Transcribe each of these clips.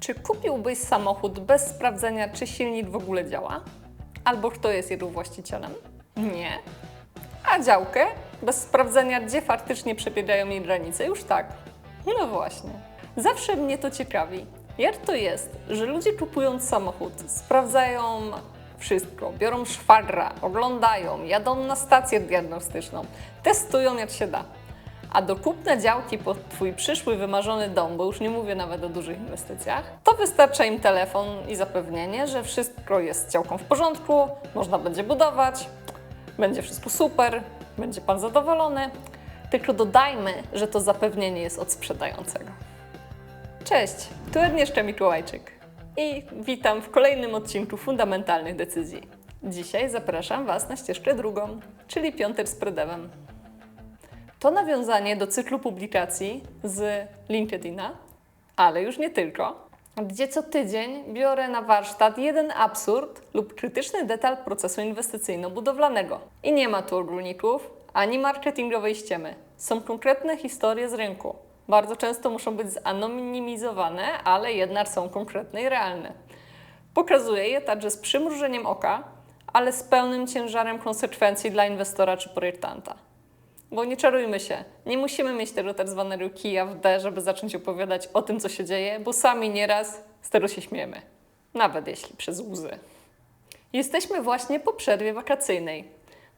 Czy kupiłbyś samochód bez sprawdzenia, czy silnik w ogóle działa? Albo kto jest jego właścicielem? Nie. A działkę? Bez sprawdzenia, gdzie faktycznie przebiegają jej granice? Już tak. No właśnie. Zawsze mnie to ciekawi. Jak to jest, że ludzie kupując samochód sprawdzają wszystko, biorą szwagra, oglądają, jadą na stację diagnostyczną, testują jak się da. A do kupna działki pod Twój przyszły wymarzony dom, bo już nie mówię nawet o dużych inwestycjach, to wystarcza im telefon i zapewnienie, że wszystko jest działką w porządku, można będzie budować, będzie wszystko super, będzie Pan zadowolony. Tylko dodajmy, że to zapewnienie jest od sprzedającego. Cześć, tu Agnieszka Mikołajczyk i witam w kolejnym odcinku Fundamentalnych Decyzji. Dzisiaj zapraszam Was na ścieżkę drugą, czyli piątek z predewem. To nawiązanie do cyklu publikacji z LinkedIna, ale już nie tylko, gdzie co tydzień biorę na warsztat jeden absurd lub krytyczny detal procesu inwestycyjno-budowlanego. I nie ma tu ogólników ani marketingowej ściemy. Są konkretne historie z rynku. Bardzo często muszą być zanonimizowane, ale jednak są konkretne i realne. Pokazuję je także z przymrużeniem oka, ale z pełnym ciężarem konsekwencji dla inwestora czy projektanta. Bo nie czarujmy się, nie musimy mieć tego tak zwanego kija w D, żeby zacząć opowiadać o tym, co się dzieje, bo sami nieraz z tego się śmiemy. Nawet jeśli przez łzy. Jesteśmy właśnie po przerwie wakacyjnej,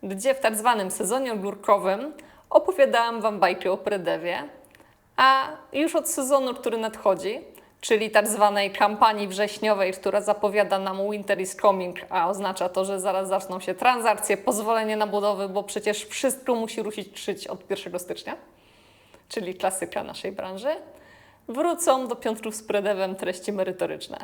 gdzie w tak zwanym sezonie ogórkowym opowiadałam Wam bajki o Predewie, a już od sezonu, który nadchodzi, czyli tak zwanej kampanii wrześniowej, która zapowiada nam Winter is coming, a oznacza to, że zaraz zaczną się transakcje, pozwolenie na budowy, bo przecież wszystko musi ruszyć szyć od 1 stycznia, czyli klasyka naszej branży, wrócą do piątków z predewem treści merytoryczne.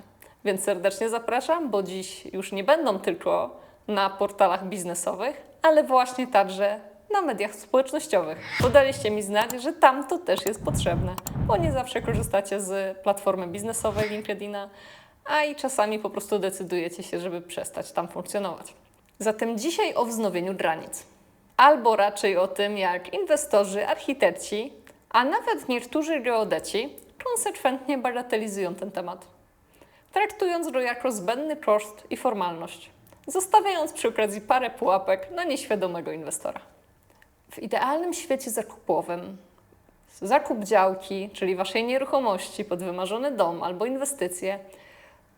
Więc serdecznie zapraszam, bo dziś już nie będą tylko na portalach biznesowych, ale właśnie także na mediach społecznościowych. Podaliście mi znać, że tam to też jest potrzebne, bo nie zawsze korzystacie z platformy biznesowej LinkedIna, a i czasami po prostu decydujecie się, żeby przestać tam funkcjonować. Zatem dzisiaj o wznowieniu granic. Albo raczej o tym, jak inwestorzy, architekci, a nawet niektórzy geodeci konsekwentnie bagatelizują ten temat, traktując go jako zbędny koszt i formalność, zostawiając przy okazji parę pułapek na nieświadomego inwestora. W idealnym świecie zakupowym zakup działki, czyli waszej nieruchomości pod wymarzony dom albo inwestycje,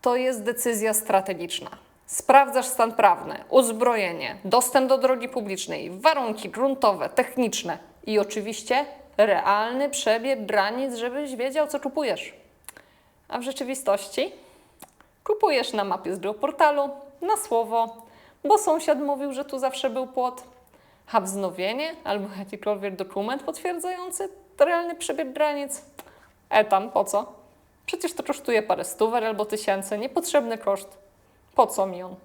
to jest decyzja strategiczna. Sprawdzasz stan prawny, uzbrojenie, dostęp do drogi publicznej, warunki gruntowe, techniczne i oczywiście realny przebieg granic, żebyś wiedział, co kupujesz. A w rzeczywistości kupujesz na mapie z geoportalu, na słowo, bo sąsiad mówił, że tu zawsze był płot, a wznowienie albo jakikolwiek dokument potwierdzający realny przebieg granic? E tam, po co? Przecież to kosztuje parę stówek albo tysięcy, niepotrzebny koszt. Po co mi on?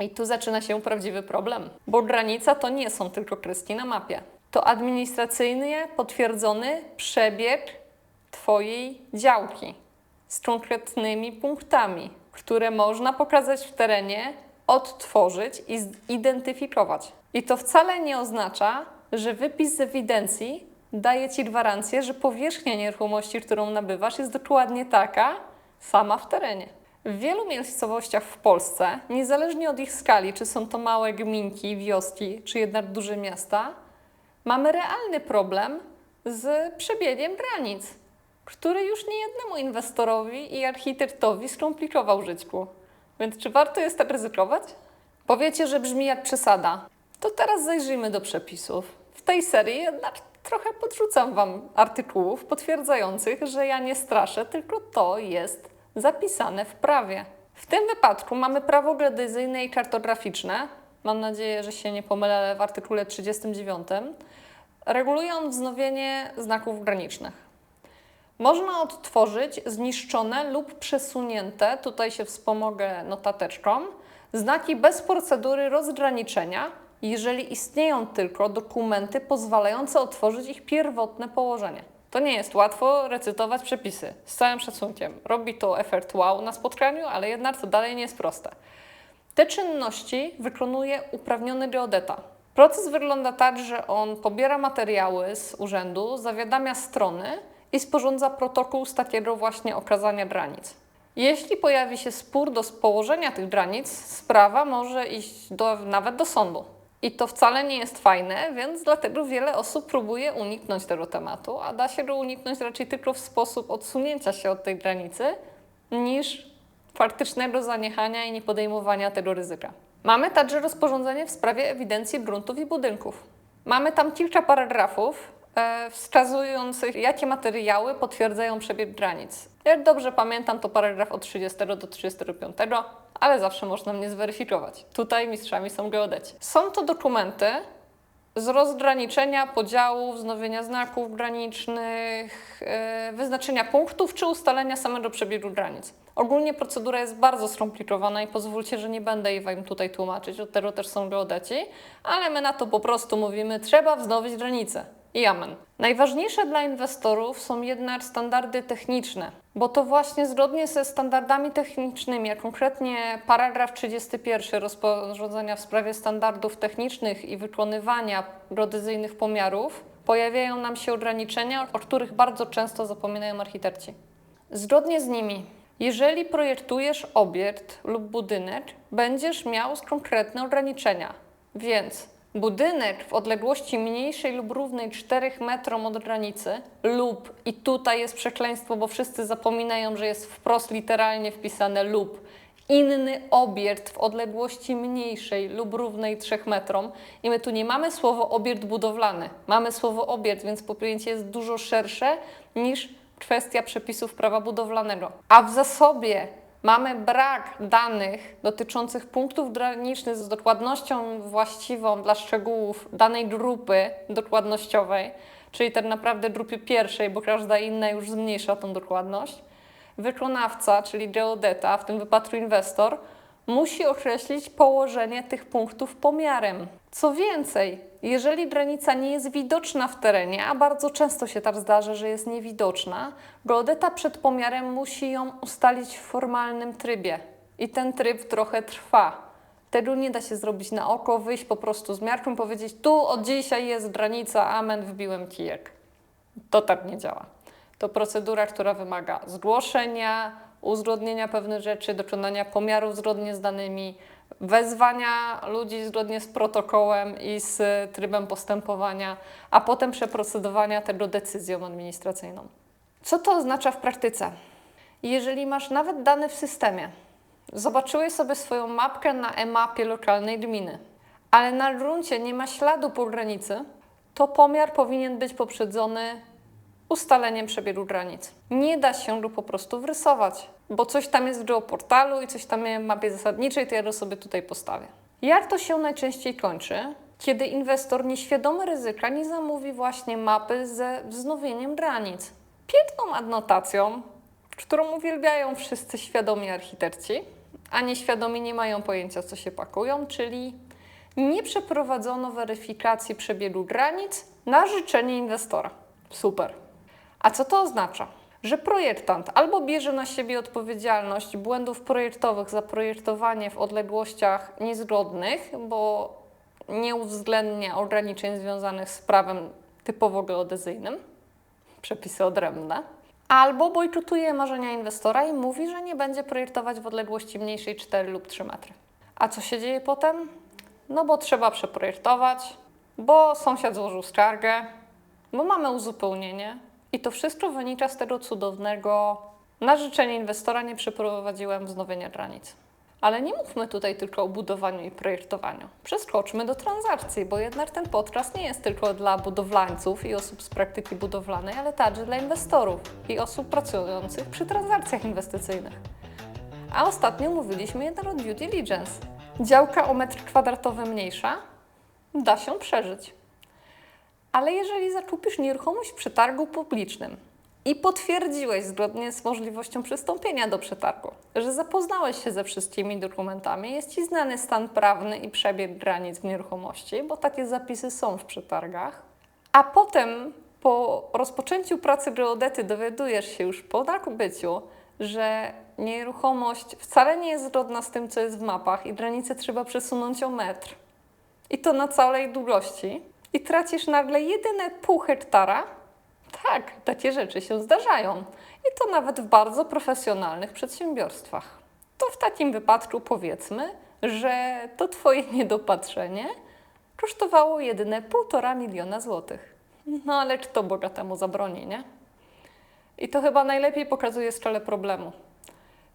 I tu zaczyna się prawdziwy problem, bo granica to nie są tylko kreski na mapie. To administracyjnie potwierdzony przebieg Twojej działki z konkretnymi punktami, które można pokazać w terenie, odtworzyć i zidentyfikować. I to wcale nie oznacza, że wypis z ewidencji daje Ci gwarancję, że powierzchnia nieruchomości, którą nabywasz, jest dokładnie taka sama w terenie. W wielu miejscowościach w Polsce, niezależnie od ich skali, czy są to małe gminki, wioski, czy jednak duże miasta, mamy realny problem z przebiegiem granic, który już niejednemu inwestorowi i architektowi skomplikował żyćku. Więc czy warto jest tak ryzykować? Powiecie, że brzmi jak przesada. To teraz zajrzyjmy do przepisów. W tej serii jednak trochę podrzucam Wam artykułów potwierdzających, że ja nie straszę, tylko to jest zapisane w prawie. W tym wypadku mamy prawo geodezyjne i kartograficzne. Mam nadzieję, że się nie pomylę, w artykule 39 regulują wznowienie znaków granicznych. Można odtworzyć zniszczone lub przesunięte, tutaj się wspomogę notateczką, znaki bez procedury rozgraniczenia, jeżeli istnieją tylko dokumenty pozwalające otworzyć ich pierwotne położenie. To nie jest łatwo recytować przepisy, z całym szacunkiem. Robi to efekt wow na spotkaniu, ale jednak to dalej nie jest proste. Te czynności wykonuje uprawniony geodeta. Proces wygląda tak, że on pobiera materiały z urzędu, zawiadamia strony i sporządza protokół z takiego właśnie okazania granic. Jeśli pojawi się spór do położenia tych granic, sprawa może iść do, nawet do sądu. I to wcale nie jest fajne, więc dlatego wiele osób próbuje uniknąć tego tematu, a da się go uniknąć raczej tylko w sposób odsunięcia się od tej granicy, niż faktycznego zaniechania i niepodejmowania tego ryzyka. Mamy także rozporządzenie w sprawie ewidencji gruntów i budynków. Mamy tam kilka paragrafów e, wskazujących, jakie materiały potwierdzają przebieg granic. Jak dobrze pamiętam, to paragraf od 30 do 35, ale zawsze można mnie zweryfikować. Tutaj mistrzami są geodeci. Są to dokumenty z rozgraniczenia, podziału, wznowienia znaków granicznych, yy, wyznaczenia punktów czy ustalenia samego przebiegu granic. Ogólnie procedura jest bardzo skomplikowana i pozwólcie, że nie będę jej Wam tutaj tłumaczyć, od tego też są geodeci, ale my na to po prostu mówimy, trzeba wznowić granice. I amen. Najważniejsze dla inwestorów są jednak standardy techniczne, bo to właśnie zgodnie ze standardami technicznymi, a konkretnie paragraf 31 rozporządzenia w sprawie standardów technicznych i wykonywania geodezyjnych pomiarów, pojawiają nam się ograniczenia, o których bardzo często zapominają architekci. Zgodnie z nimi, jeżeli projektujesz obiekt lub budynek, będziesz miał konkretne ograniczenia. Więc budynek w odległości mniejszej lub równej 4 metrom od granicy lub, i tutaj jest przekleństwo, bo wszyscy zapominają, że jest wprost literalnie wpisane lub, inny obiekt w odległości mniejszej lub równej 3 metrom. I my tu nie mamy słowo obiekt budowlany, mamy słowo obiekt, więc pojęcie jest dużo szersze niż kwestia przepisów prawa budowlanego. A w zasobie mamy brak danych dotyczących punktów granicznych z dokładnością właściwą dla szczegółów danej grupy dokładnościowej, czyli tak naprawdę grupy pierwszej, bo każda inna już zmniejsza tą dokładność. Wykonawca, czyli geodeta, w tym wypadku inwestor, musi określić położenie tych punktów pomiarem. Co więcej, jeżeli granica nie jest widoczna w terenie, a bardzo często się tak zdarza, że jest niewidoczna, geodeta przed pomiarem musi ją ustalić w formalnym trybie. I ten tryb trochę trwa. Tego nie da się zrobić na oko, wyjść po prostu z miarką, powiedzieć tu od dzisiaj jest granica, amen, wbiłem kijek. To tak nie działa. To procedura, która wymaga zgłoszenia, uzgodnienia pewnych rzeczy, dokonania pomiarów zgodnie z danymi, wezwania ludzi zgodnie z protokołem i z trybem postępowania, a potem przeprocedowania tego decyzją administracyjną. Co to oznacza w praktyce? Jeżeli masz nawet dane w systemie, zobaczyłeś sobie swoją mapkę na e-mapie lokalnej gminy, ale na gruncie nie ma śladu po granicy, to pomiar powinien być poprzedzony ustaleniem przebiegu granic. Nie da się go po prostu wrysować, bo coś tam jest w geoportalu i coś tam jest w mapie zasadniczej, to ja go sobie tutaj postawię. Jak to się najczęściej kończy? Kiedy inwestor nieświadomy ryzyka nie zamówi właśnie mapy ze wznowieniem granic. Piękną adnotacją, którą uwielbiają wszyscy świadomi architekci, a nieświadomi nie mają pojęcia, co się pakują, czyli nie przeprowadzono weryfikacji przebiegu granic na życzenie inwestora. Super. A co to oznacza? Że projektant albo bierze na siebie odpowiedzialność błędów projektowych za projektowanie w odległościach niezgodnych, bo nie uwzględnia ograniczeń związanych z prawem typowo geodezyjnym, przepisy odrębne, albo bojkotuje marzenia inwestora i mówi, że nie będzie projektować w odległości mniejszej 4 lub 3 metry. A co się dzieje potem? No bo trzeba przeprojektować, bo sąsiad złożył skargę, bo mamy uzupełnienie, i to wszystko wynika z tego cudownego, na życzenie inwestora nie przeprowadziłem wznowienia granic. Ale nie mówmy tutaj tylko o budowaniu i projektowaniu. Przeskoczmy do transakcji, bo jednak ten podcast nie jest tylko dla budowlańców i osób z praktyki budowlanej, ale także dla inwestorów i osób pracujących przy transakcjach inwestycyjnych. A ostatnio mówiliśmy jednak o due diligence. Działka o metr kwadratowy mniejsza da się przeżyć. Ale jeżeli zakupisz nieruchomość w przetargu publicznym i potwierdziłeś zgodnie z możliwością przystąpienia do przetargu, że zapoznałeś się ze wszystkimi dokumentami, jest Ci znany stan prawny i przebieg granic w nieruchomości, bo takie zapisy są w przetargach, a potem po rozpoczęciu pracy geodety dowiadujesz się już po nabyciu, że nieruchomość wcale nie jest zgodna z tym, co jest w mapach i granicę trzeba przesunąć o metr. I to na całej długości i tracisz nagle jedyne pół hektara, Tak, takie rzeczy się zdarzają. I to nawet w bardzo profesjonalnych przedsiębiorstwach. To w takim wypadku powiedzmy, że to Twoje niedopatrzenie kosztowało jedyne 1,5 miliona złotych. No ale czy to bogatemu zabroni, nie? I to chyba najlepiej pokazuje skalę problemu.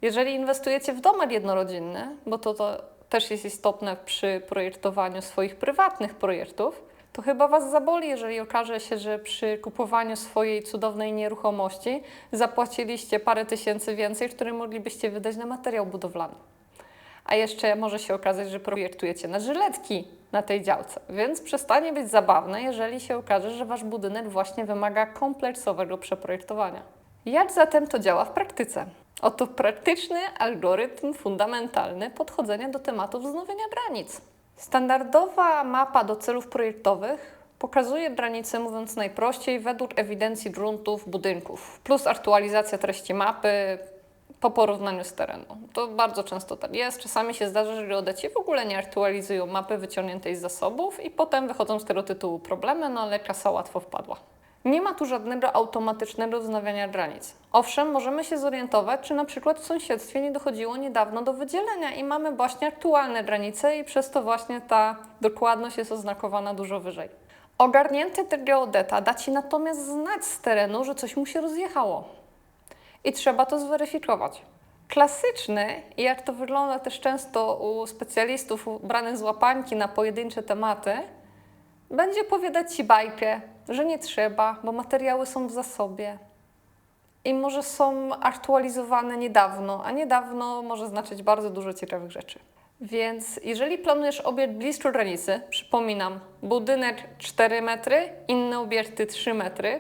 Jeżeli inwestujecie w domek jednorodzinny, bo to, to też jest istotne przy projektowaniu swoich prywatnych projektów, to chyba Was zaboli, jeżeli okaże się, że przy kupowaniu swojej cudownej nieruchomości zapłaciliście parę tysięcy więcej, które moglibyście wydać na materiał budowlany. A jeszcze może się okazać, że projektujecie na żyletki na tej działce, więc przestanie być zabawne, jeżeli się okaże, że Wasz budynek właśnie wymaga kompleksowego przeprojektowania. Jak zatem to działa w praktyce? Oto praktyczny algorytm fundamentalny podchodzenia do tematu wznowienia granic. Standardowa mapa do celów projektowych pokazuje granice, mówiąc najprościej, według ewidencji gruntów budynków, plus aktualizacja treści mapy po porównaniu z terenu. To bardzo często tak jest. Czasami się zdarza, że geodeci w ogóle nie aktualizują mapy wyciągniętej z zasobów i potem wychodzą z tego tytułu problemy, no ale kasa łatwo wpadła. Nie ma tu żadnego automatycznego wznawiania granic. Owszem, możemy się zorientować, czy na przykład w sąsiedztwie nie dochodziło niedawno do wydzielenia i mamy właśnie aktualne granice i przez to właśnie ta dokładność jest oznakowana dużo wyżej. Ogarnięty ten geodeta da Ci natomiast znać z terenu, że coś mu się rozjechało. I trzeba to zweryfikować. Klasyczny, i jak to wygląda też często u specjalistów branych z łapańki na pojedyncze tematy, będzie opowiadać Ci bajkę, że nie trzeba, bo materiały są w zasobie. I może są aktualizowane niedawno, a niedawno może znaczyć bardzo dużo ciekawych rzeczy. Więc jeżeli planujesz obiekt blisko granicy, przypominam, budynek 4 metry, inne obiekty 3 metry,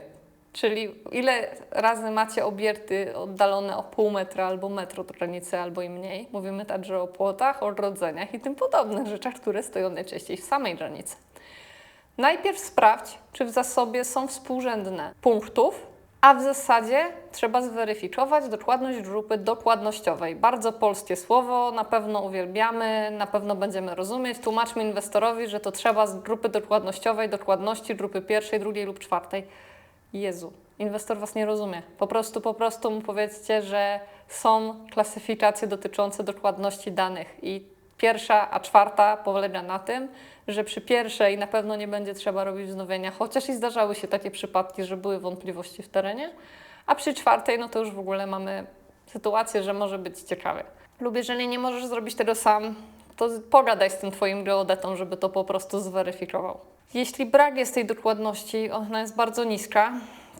czyli ile razy macie obiekty oddalone o pół metra albo metr od granicy, albo i mniej. Mówimy także o płotach, o odrodzeniach i tym podobnych rzeczach, które stoją najczęściej w samej granicy. Najpierw sprawdź, czy w zasobie są współrzędne punktów, a w zasadzie trzeba zweryfikować dokładność grupy dokładnościowej. Bardzo polskie słowo, na pewno uwielbiamy, na pewno będziemy rozumieć. Tłumaczmy inwestorowi, że to trzeba z grupy dokładnościowej, dokładności grupy pierwszej, drugiej lub czwartej. Jezu, inwestor Was nie rozumie. Po prostu, po prostu mu powiedzcie, że są klasyfikacje dotyczące dokładności danych i pierwsza, a czwarta polega na tym, że przy pierwszej na pewno nie będzie trzeba robić wznowienia, chociaż i zdarzały się takie przypadki, że były wątpliwości w terenie, a przy czwartej no to już w ogóle mamy sytuację, że może być ciekawie. Lub jeżeli nie możesz zrobić tego sam, to pogadaj z tym Twoim geodetą, żeby to po prostu zweryfikował. Jeśli brak jest tej dokładności, ona jest bardzo niska,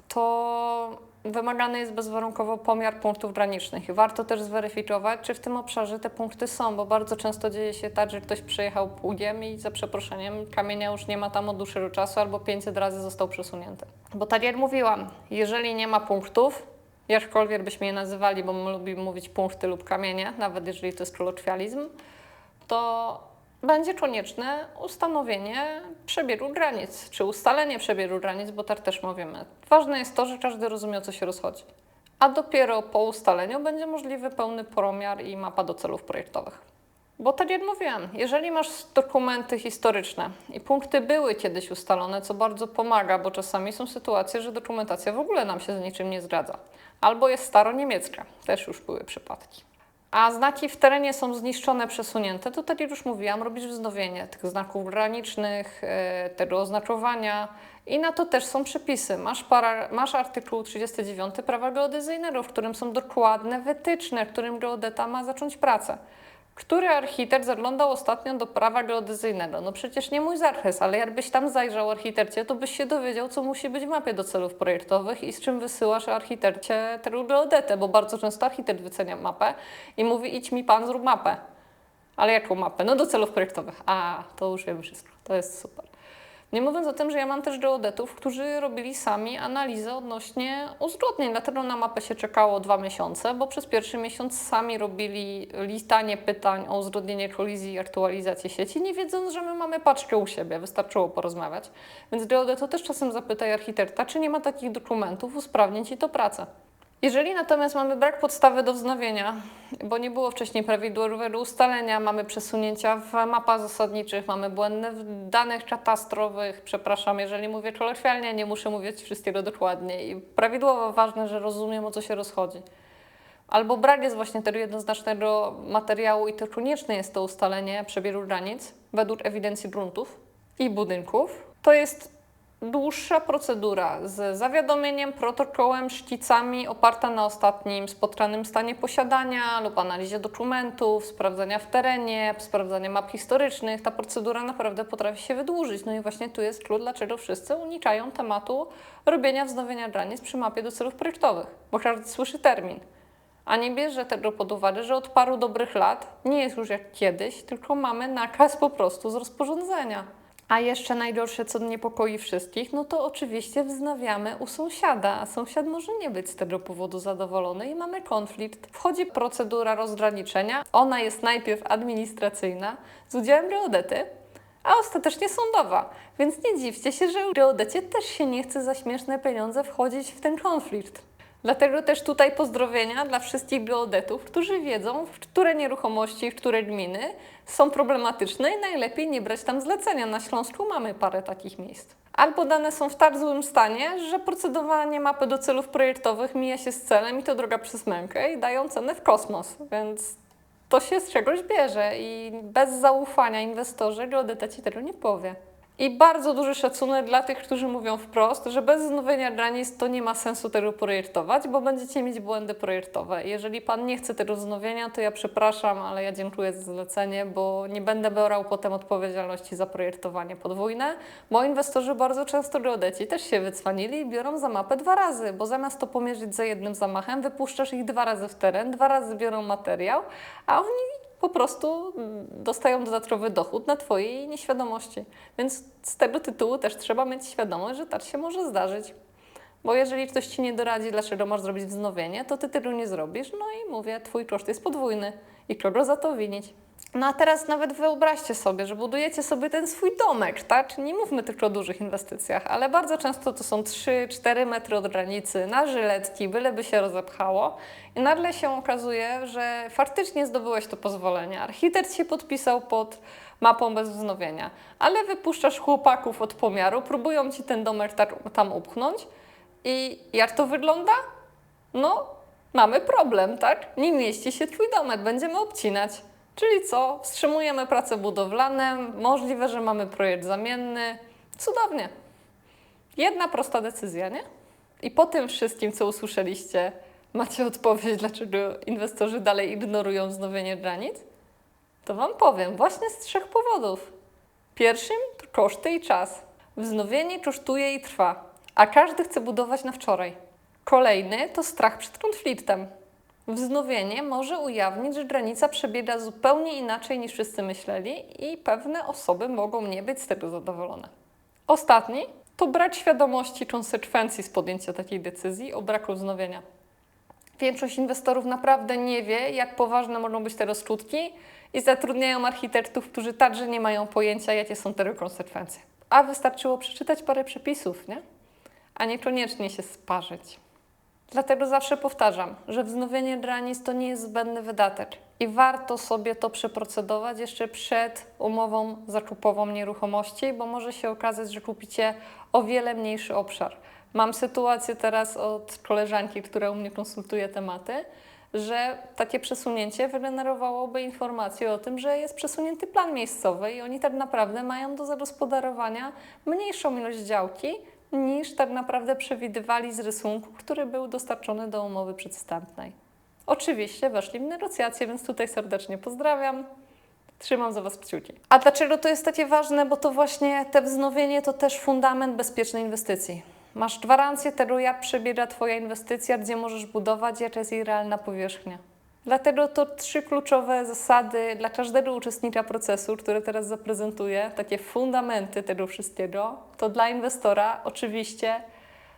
to wymagany jest bezwarunkowo pomiar punktów granicznych i warto też zweryfikować, czy w tym obszarze te punkty są, bo bardzo często dzieje się tak, że ktoś przyjechał pługiem i za przeproszeniem kamienia już nie ma tam od dłuższego czasu albo 500 razy został przesunięty. Bo tak jak mówiłam, jeżeli nie ma punktów, jakkolwiek byśmy je nazywali, bo my lubimy mówić punkty lub kamienie, nawet jeżeli to jest kolokwializm, to będzie konieczne ustanowienie przebiegu granic, czy ustalenie przebiegu granic, bo tak też mówimy. Ważne jest to, że każdy rozumie, o co się rozchodzi. A dopiero po ustaleniu będzie możliwy pełny promiar i mapa do celów projektowych. Bo tak jak mówiłam, jeżeli masz dokumenty historyczne i punkty były kiedyś ustalone, co bardzo pomaga, bo czasami są sytuacje, że dokumentacja w ogóle nam się z niczym nie zgadza. Albo jest staroniemiecka, też już były przypadki a znaki w terenie są zniszczone, przesunięte, to tak jak już mówiłam, robisz wznowienie tych znaków granicznych, e, tego oznakowania i na to też są przepisy. Masz, para, masz artykuł 39 prawa geodezyjnego, w którym są dokładne wytyczne, w którym geodeta ma zacząć pracę. Który architekt zaglądał ostatnio do prawa geodezyjnego? No przecież nie mój zakres, ale jakbyś tam zajrzał architekcie, to byś się dowiedział, co musi być w mapie do celów projektowych i z czym wysyłasz architekcie tego geodetę, bo bardzo często architekt wycenia mapę i mówi idź mi pan, zrób mapę. Ale jaką mapę? No do celów projektowych. A, to już wiem wszystko. To jest super. Nie mówiąc o tym, że ja mam też geodetów, którzy robili sami analizę odnośnie uzgodnień. Dlatego na mapę się czekało dwa miesiące, bo przez pierwszy miesiąc sami robili listanie pytań o uzgodnienie kolizji i aktualizację sieci, nie wiedząc, że my mamy paczkę u siebie. Wystarczyło porozmawiać. Więc geodeto też czasem zapytaj architekta, czy nie ma takich dokumentów, usprawnić ci to pracę. Jeżeli natomiast mamy brak podstawy do wznowienia bo nie było wcześniej prawidłowego ustalenia, mamy przesunięcia w mapach zasadniczych, mamy błędy w danych katastrowych. Przepraszam, jeżeli mówię kolokwialnie, nie muszę mówić wszystkiego dokładnie. I prawidłowo ważne, że rozumiem, o co się rozchodzi. Albo brak jest właśnie tego jednoznacznego materiału i to konieczne jest to ustalenie przebiegu granic według ewidencji gruntów i budynków. To jest dłuższa procedura z zawiadomieniem, protokołem, szkicami oparta na ostatnim spotkanym stanie posiadania lub analizie dokumentów, sprawdzania w terenie, sprawdzania map historycznych. Ta procedura naprawdę potrafi się wydłużyć. No i właśnie tu jest klucz, dlaczego wszyscy unikają tematu robienia wznowienia granic przy mapie do celów projektowych, bo każdy słyszy termin a nie bierze tego pod uwagę, że od paru dobrych lat nie jest już jak kiedyś, tylko mamy nakaz po prostu z rozporządzenia. A jeszcze najgorsze, co niepokoi wszystkich, no to oczywiście wznawiamy u sąsiada, a sąsiad może nie być z tego powodu zadowolony i mamy konflikt. Wchodzi procedura rozgraniczenia, ona jest najpierw administracyjna z udziałem geodety, a ostatecznie sądowa. Więc nie dziwcie się, że geodecie też się nie chce za śmieszne pieniądze wchodzić w ten konflikt. Dlatego też tutaj pozdrowienia dla wszystkich geodetów, którzy wiedzą, w które nieruchomości, w które gminy są problematyczne i najlepiej nie brać tam zlecenia. Na Śląsku mamy parę takich miejsc. Albo dane są w tak złym stanie, że procedowanie mapy do celów projektowych mija się z celem i to droga przez mękę i dają cenę w kosmos. Więc to się z czegoś bierze i bez zaufania inwestorzy geodeta ci tego nie powie. I bardzo duży szacunek dla tych, którzy mówią wprost, że bez znowienia granic to nie ma sensu tego projektować, bo będziecie mieć błędy projektowe. Jeżeli Pan nie chce tego wznowienia, to ja przepraszam, ale ja dziękuję za zlecenie, bo nie będę brał potem odpowiedzialności za projektowanie podwójne, bo inwestorzy bardzo często geodeci też się wycwanili i biorą za mapę dwa razy, bo zamiast to pomierzyć za jednym zamachem, wypuszczasz ich dwa razy w teren, dwa razy biorą materiał, a oni po prostu dostają dodatkowy dochód na Twojej nieświadomości. Więc z tego tytułu też trzeba mieć świadomość, że tak się może zdarzyć. Bo jeżeli ktoś Ci nie doradzi, dlaczego masz zrobić wznowienie, to Ty tego nie zrobisz. No i mówię, Twój koszt jest podwójny i kogo za to winić. No a teraz nawet wyobraźcie sobie, że budujecie sobie ten swój domek, tak? Nie mówmy tylko o dużych inwestycjach, ale bardzo często to są 3-4 metry od granicy, na żyletki, byleby się rozepchało. I nagle się okazuje, że faktycznie zdobyłeś to pozwolenie. Architekt się podpisał pod mapą bez wznowienia, ale wypuszczasz chłopaków od pomiaru, próbują ci ten domek tam upchnąć i jak to wygląda? No, mamy problem, tak? Nie mieści się twój domek, będziemy obcinać. Czyli co? Wstrzymujemy prace budowlane, możliwe, że mamy projekt zamienny. Cudownie. Jedna prosta decyzja, nie? I po tym wszystkim, co usłyszeliście, macie odpowiedź, dlaczego inwestorzy dalej ignorują wznowienie granic? To Wam powiem, właśnie z trzech powodów. Pierwszym to koszty i czas. Wznowienie kosztuje i trwa, a każdy chce budować na wczoraj. Kolejny to strach przed konfliktem. Wznowienie może ujawnić, że granica przebiega zupełnie inaczej niż wszyscy myśleli i pewne osoby mogą nie być z tego zadowolone. Ostatni to brak świadomości konsekwencji z podjęcia takiej decyzji o braku wznowienia. Większość inwestorów naprawdę nie wie, jak poważne mogą być te skutki i zatrudniają architektów, którzy także nie mają pojęcia, jakie są tego konsekwencje. A wystarczyło przeczytać parę przepisów, nie? A niekoniecznie się sparzyć. Dlatego zawsze powtarzam, że wznowienie granic to nie jest zbędny wydatek i warto sobie to przeprocedować jeszcze przed umową zakupową nieruchomości, bo może się okazać, że kupicie o wiele mniejszy obszar. Mam sytuację teraz od koleżanki, która u mnie konsultuje tematy, że takie przesunięcie wygenerowałoby informację o tym, że jest przesunięty plan miejscowy i oni tak naprawdę mają do zagospodarowania mniejszą ilość działki, niż tak naprawdę przewidywali z rysunku, który był dostarczony do umowy przedstępnej. Oczywiście weszli w negocjacje, więc tutaj serdecznie pozdrawiam. Trzymam za Was kciuki. A dlaczego to jest takie ważne? Bo to właśnie te wznowienie to też fundament bezpiecznej inwestycji. Masz gwarancję tego, jak przebiega Twoja inwestycja, gdzie możesz budować, jaka jest jej realna powierzchnia. Dlatego to trzy kluczowe zasady dla każdego uczestnika procesu, które teraz zaprezentuję, takie fundamenty tego wszystkiego, to dla inwestora oczywiście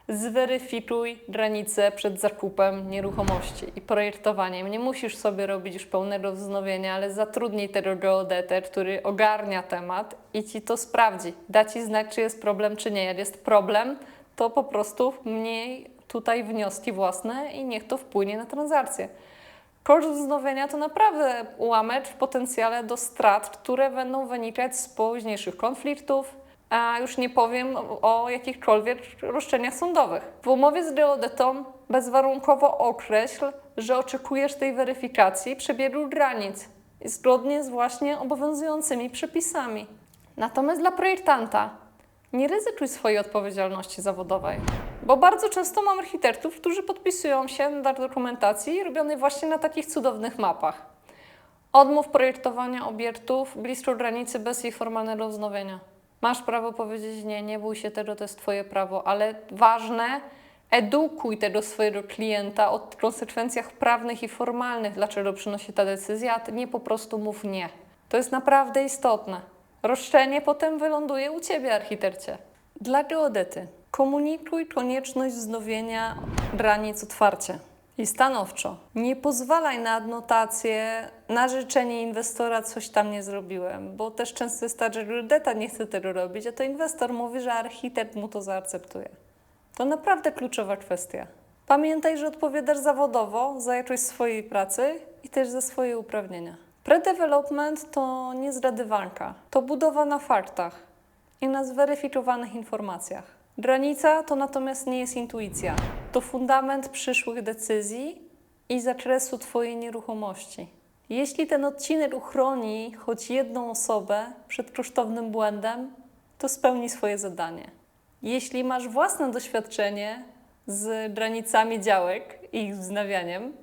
zweryfikuj granice przed zakupem nieruchomości i projektowaniem. Nie musisz sobie robić już pełnego wznowienia, ale zatrudnij tego geodetę, który ogarnia temat i ci to sprawdzi. Da ci znać, czy jest problem, czy nie. Jak jest problem, to po prostu mniej tutaj wnioski własne i niech to wpłynie na transakcję. Koszt wznowienia to naprawdę ułamek w potencjale do strat, które będą wynikać z późniejszych konfliktów, a już nie powiem o, jakichkolwiek roszczeniach sądowych. W umowie z geodetą bezwarunkowo określ, że oczekujesz tej weryfikacji przebiegu granic zgodnie z właśnie obowiązującymi przepisami. Natomiast dla projektanta nie ryzykuj swojej odpowiedzialności zawodowej, bo bardzo często mam architektów, którzy podpisują się na dokumentacji robionej właśnie na takich cudownych mapach. Odmów projektowania obiektów blisko granicy bez jej formalnego wznowienia. Masz prawo powiedzieć nie, nie bój się tego, to jest Twoje prawo, ale ważne, edukuj tego swojego klienta o konsekwencjach prawnych i formalnych, dlaczego przynosi ta decyzja, a nie po prostu mów nie. To jest naprawdę istotne. Roszczenie potem wyląduje u Ciebie, architekcie. Dla geodety komunikuj konieczność wznowienia granic otwarcie i stanowczo. Nie pozwalaj na adnotację, na życzenie inwestora coś tam nie zrobiłem, bo też często jest tak, że geodeta nie chce tego robić, a to inwestor mówi, że architekt mu to zaakceptuje. To naprawdę kluczowa kwestia. Pamiętaj, że odpowiadasz zawodowo za jakość swojej pracy i też za swoje uprawnienia. Pre-development to nie zgadywanka, to budowa na faktach i na zweryfikowanych informacjach. Granica to natomiast nie jest intuicja, to fundament przyszłych decyzji i zakresu Twojej nieruchomości. Jeśli ten odcinek uchroni choć jedną osobę przed kosztownym błędem, to spełni swoje zadanie. Jeśli masz własne doświadczenie z granicami działek i ich wznawianiem,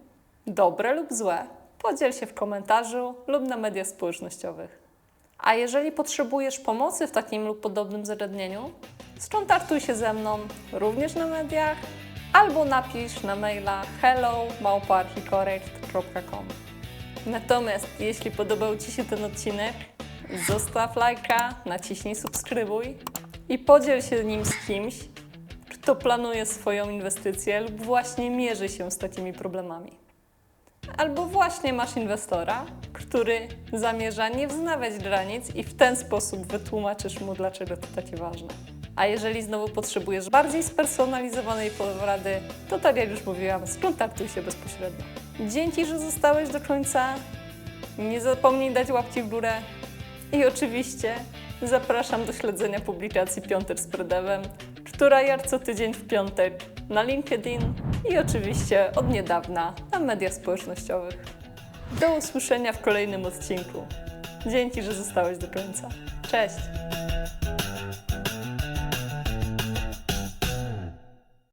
dobre lub złe, podziel się w komentarzu lub na mediach społecznościowych. A jeżeli potrzebujesz pomocy w takim lub podobnym zagadnieniu, skontaktuj się ze mną również na mediach albo napisz na maila hello@archicorrect.com. Natomiast jeśli podobał Ci się ten odcinek, zostaw lajka, naciśnij subskrybuj i podziel się nim z kimś, kto planuje swoją inwestycję lub właśnie mierzy się z takimi problemami. Albo właśnie masz inwestora, który zamierza nie wznawiać granic i w ten sposób wytłumaczysz mu, dlaczego to takie ważne. A jeżeli znowu potrzebujesz bardziej spersonalizowanej porady, to tak jak już mówiłam, skontaktuj się bezpośrednio. Dzięki, że zostałeś do końca. Nie zapomnij dać łapki w górę. I oczywiście zapraszam do śledzenia publikacji Piątek z Predewem, która jak co tydzień w piątek na LinkedIn i oczywiście od niedawna na mediach społecznościowych. Do usłyszenia w kolejnym odcinku. Dzięki, że zostałeś do końca. Cześć!